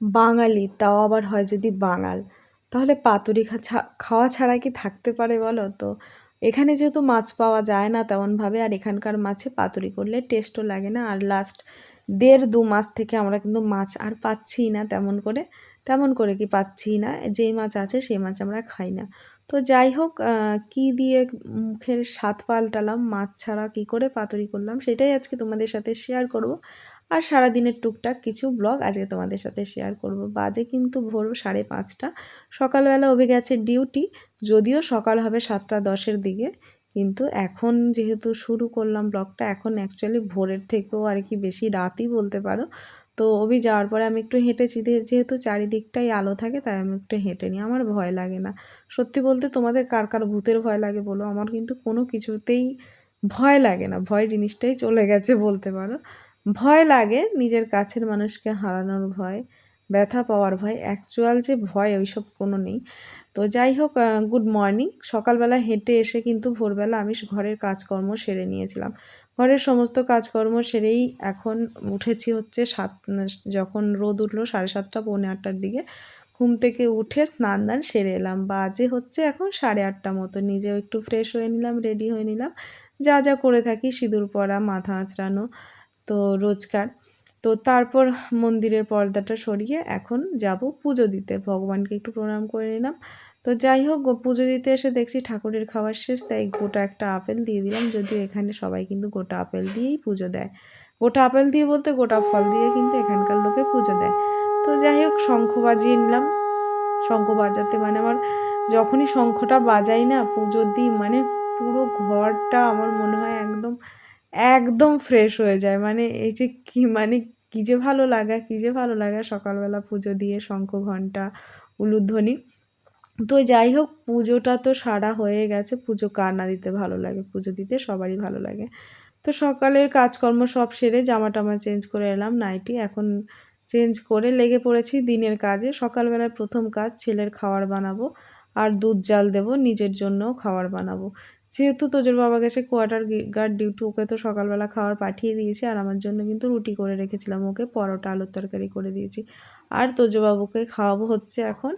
বাঙালি, তাও আবার হয় যদি বাঙাল। তাহলে পাতুরি খাওয়া ছাড়া কি থাকতে পারে বলো তো? এখানে যেহেতু মাছ পাওয়া যায় না তেমনভাবে, আর এখানকার মাছে পাতুরি করলে টেস্টও লাগে না। আর লাস্ট দেড় দু মাস থেকে আমরা কিন্তু মাছ আর পাচ্ছিই না তেমন করে। তেমন করে কি পাচ্ছি না যেই মাছ আছে সেই মাছ আমরা খাই না। তো যাই হোক কি দিয়ে মুখের স্বাদ পাল্টালাম, মাছ ছাড়া কি করে পাতুরি করলাম, সেটাই আজকে তোমাদের সাথে শেয়ার করব। আর সারাদিনের টুকটাক কিছু ব্লগ আজকে তোমাদের সাথে শেয়ার করব। বাজে কিন্তু ভোর সাড়ে পাঁচটা। সকালবেলা অভি গেছে ডিউটি যদিও সকাল হবে সাতটা দশের দিকে, কিন্তু এখন যেহেতু শুরু করলাম ব্লগটা এখন অ্যাকচুয়ালি ভোরের থেকেও আর কি বেশি রাতই বলতে পারো। তো অভি যাওয়ার পরে আমি একটু হেঁটেছি। যেহেতু চারিদিকটাই আলো থাকে, তাই আমি একটু হেঁটে নিই আমার ভয় লাগে না। সত্যি বলতে তোমাদের কার কার ভূতের ভয় লাগে বলো? আমার কিন্তু কোনো কিছুতেই ভয় লাগে না। ভয় জিনিসটাই চলে গেছে বলতে পারো। ভয় লাগে নিজের কাছের মানুষকে হারানোর ভয়, ব্যথা পাওয়ার ভয় অ্যাকচুয়াল যে ভয়, ওইসব কোনো নেই। তো যাই হোক গুড মর্নিং সকালবেলা হেঁটে এসে কিন্তু ভোরবেলা আমি ঘরের কাজকর্ম সেরে নিয়েছিলাম। ঘরের সমস্ত কাজকর্ম সেরেই এখন উঠেছি হচ্ছে সাত, যখন রোদ উঠল সাড়ে সাতটা, পৌনে আটটার দিকে। ঘুম থেকে উঠে স্নান দান সেরে এলাম। বাজে হচ্ছে এখন সাড়ে আটটা মতো। নিজেও একটু ফ্রেশ হয়ে নিলাম রেডি হয়ে নিলাম। যা যা করে থাকি, সিঁদুর পরা, মাথা আঁচড়ানো তো রোজকার। তো তারপর মন্দিরের পর্দাটা সরিয়ে এখন যাব পুজো দিতে। ভগবানকে একটু প্রণাম করে নিলাম। তো যাই হোক পুজো দিতে এসে দেখছি ঠাকুরের খাওয়ার শেষ, তাই গোটা একটা আপেল দিয়ে দিলাম। যদিও এখানে সবাই কিন্তু গোটা আপেল দিয়েই পুজো দেয়। গোটা আপেল দিয়ে বলতে গোটা ফল দিয়ে কিন্তু এখানকার লোকে পুজো দেয়। তো যাই হোক, শঙ্খ বাজিয়ে নিলাম। শঙ্খ বাজাতে মানে আমার যখনই শঙ্খটা বাজাই না, পুজো দিই মানে পুরো ঘরটা আমার মনে হয় একদম একদম ফ্রেশ হয়ে যায়। মানে এই যে কী মানে কী যে ভালো লাগা, কী যে ভালো লাগা সকালবেলা পুজো দিয়ে শঙ্খ ঘণ্টা, উলুধ্বনি। তো যাই হোক পুজোটা তো সারা হয়ে গেছে। পুজো কার না দিতে ভালো লাগে? পুজো দিতে সবারই ভালো লাগে। তো সকালের কাজকর্ম সব সেরে জামা টামা চেঞ্জ করে এলাম, নাইটি। এখন চেঞ্জ করে লেগে পড়েছি দিনের কাজে। সকালবেলায় প্রথম কাজ ছেলের খাবার বানাবো আর দুধ জাল দেব, নিজের জন্যও খাবার বানাবো। যেহেতু তোজোর বাবা গেছে কোয়ার্টার গার্ড ডিউটি, ওকে তো সকালবেলা খাবার পাঠিয়ে দিয়েছি আর আমার জন্য কিন্তু রুটি করে রেখেছিলাম। ওকে পরোটা, আলুর তরকারি করে দিয়েছি। আর তোজবাবুকে খাওয়াবো হচ্ছে এখন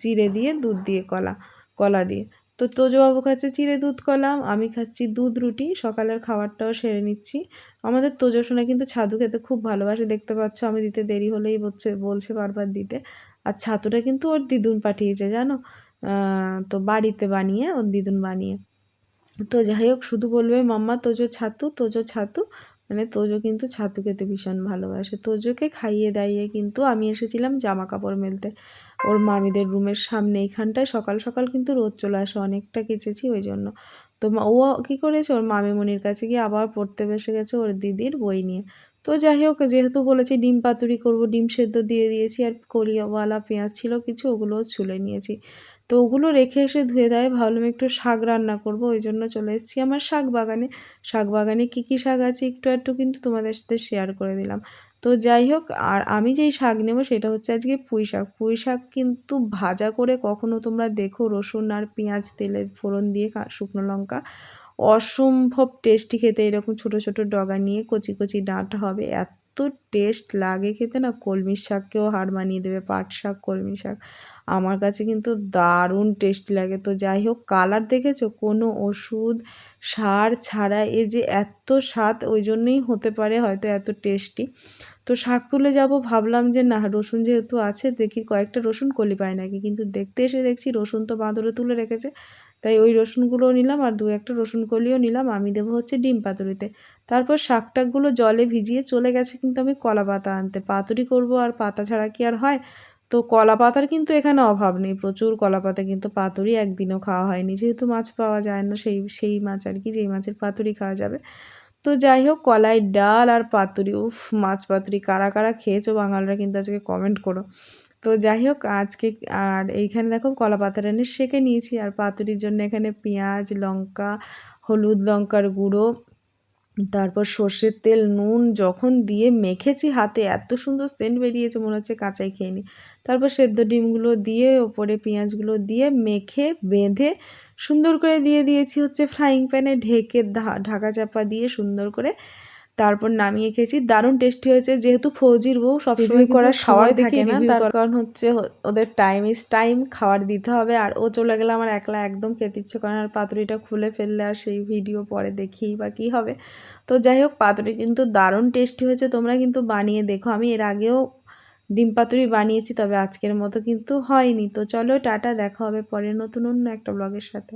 চিড়ে দিয়ে দুধ দিয়ে কলা কলা দিয়ে। তো তোজোবাবু খাচ্ছে চিড়ে দুধ কলাম আমি খাচ্ছি দুধ, রুটি, সকালের খাবারটাও সেরে নিচ্ছি। আমাদের তোজো শোনা কিন্তু ছাতু খেতে খুব ভালোবাসে, দেখতে পাচ্ছ আমি দিতে দেরি হলেই বলছে বলছে বারবার দিতে। আর ছাতুটা কিন্তু ওর দিদুন পাঠিয়েছে, জানো? তো বাড়িতে বানিয়ে, ওর দিদুন বানিয়ে। তো যাই হোক, শুধু বলবে, মাম্মা, তোজো ছাতু তোজো ছাতু মানে তোজো কিন্তু ছাতু খেতে ভীষণ ভালোবাসে। তোজোকে খাইয়ে দাইয়ে কিন্তু আমি এসেছিলাম জামা কাপড় মেলতে। ওর মামিদের রুমের সামনে এইখানটায় সকাল সকাল কিন্তু রোদ চলে আসে, অনেকটা কেচেছি ওই জন্য। তো ও কী করেছে? ওর মামিমণির কাছে গিয়ে আবার পড়তে বসে গেছে ওর দিদির বই নিয়ে। তো যাই হোক, যেহেতু বলেছি ডিম পাতুরি করব, ডিম সেদ্ধ দিয়ে দিয়েছি আর কলিয়াওয়ালা পেঁয়াজ ছিল কিছু ওগুলোও ছুলে নিয়েছি। তো ওগুলো রেখে এসে ধুয়ে দেয়। ভাবলাম একটু শাক রান্না করব, ওই জন্য চলে এসেছি আমার শাক বাগানে। শাক বাগানে কী কী শাক আছে একটু একটু কিন্তু তোমাদের সাথে শেয়ার করে দিলাম। তো যাই হোক, আর আমি যেই শাক নেব সেটা হচ্ছে আজকে পুঁই শাক। পুঁই শাক কিন্তু ভাজা করে কখনো তোমরা দেখো রসুন আর পেঁয়াজ তেলে ফোড়ন দিয়ে শুকনো লঙ্কা। অসম্ভব টেস্টি খেতে এরকম ছোট ছোট ডগা নিয়ে কচি কচি ডাঁটা হবে। এত টেস্ট লাগে খেতে না। কলমির শাককেও হার মানিয়ে দেবে, পাট শাক, কলমি শাক। আমার কাছে কিন্তু দারুণ টেস্টি লাগে। তো যাই হোক কালার দেখেছ? কোনো ওষুধ, সার ছাড়া এই যে এত স্বাদ, ওই জন্যই হতে পারে হয়তো এত টেস্টি তো শাক তুলে যাব, ভাবলাম যে না, রসুন যেহেতু আছে, দেখি কয়েকটা রসুন কলি পায় নাকি। কিন্তু দেখতে এসে দেখছি রসুন তো বাঁদরে তুলে রেখেছে। তাই ওই রসুনগুলোও নিলাম আর দু একটা রসুন কলিও নিলাম। আমি দেবো হচ্ছে ডিম পাতুরিতে। তারপর শাক টাকগুলো জলে ভিজিয়ে চলে গেছে কিন্তু আমি কলা পাতা আনতে। পাতুরি করব আর পাতা ছাড়া কি আর হয়? তো কলা পাতার কিন্তু এখানে অভাব নেই। প্রচুর কলা পাতা কিন্তু পাতুরি একদিনও খাওয়া হয়নি। যেহেতু মাছ পাওয়া যায় না, সেই সেই মাছ আর কি, যেই মাছের পাতুরি খাওয়া যাবে। তো যাই হোক, কলাই ডাল আর পাতুরি, উফ, মাছ পাতুরি কারা কারা খেয়েছো বাঙালরা কিন্তু আজকে কমেন্ট করো। তো যাই হোক, আজকে আর এইখানে দেখো কলা পাতাটা এনে সেঁকে নিয়েছি। আর পাতুরির জন্য এখানে পেঁয়াজ, লঙ্কা, হলুদ লঙ্কার গুঁড়ো তারপর সর্ষের তেল, নুন যখন দিয়ে মেখেছি হাতে, এত সুন্দর সেন্ট বেরিয়েছে, মনে হচ্ছে কাঁচাই খেয়ে নিই তারপর সেদ্ধ ডিমগুলো দিয়ে, ওপরে পেঁয়াজগুলো দিয়ে মেখে, বেঁধে সুন্দর করে দিয়ে দিয়েছি হচ্ছে ফ্রাইং প্যানে ঢেকে ঢাকা চাপা দিয়ে সুন্দর করে তারপর নামিয়ে খেয়েছি। দারুণ টেস্টি হয়েছে। যেহেতু ফৌজির বউ সবসময় করার খাওয়ার দেখে না। তার কারণ হচ্ছে ওদের টাইম ইজ টাইম খাবার দিতে হবে। আর ও চলে গেলে আমার একলা একদম খেতে ইচ্ছে করে আর পাতুরিটা খুলে ফেললে আর সেই ভিডিও পরে দেখি বা কী হবে। তো যাই হোক পাতুরি কিন্তু দারুণ টেস্টি হয়েছে। তোমরা কিন্তু বানিয়ে দেখো। আমি এর আগেও ডিম পাতুরি বানিয়েছি তবে আজকের মতো কিন্তু হয়নি। তো চলো টাটা দেখা হবে পরে নতুন অন্য একটা ব্লগের সাথে।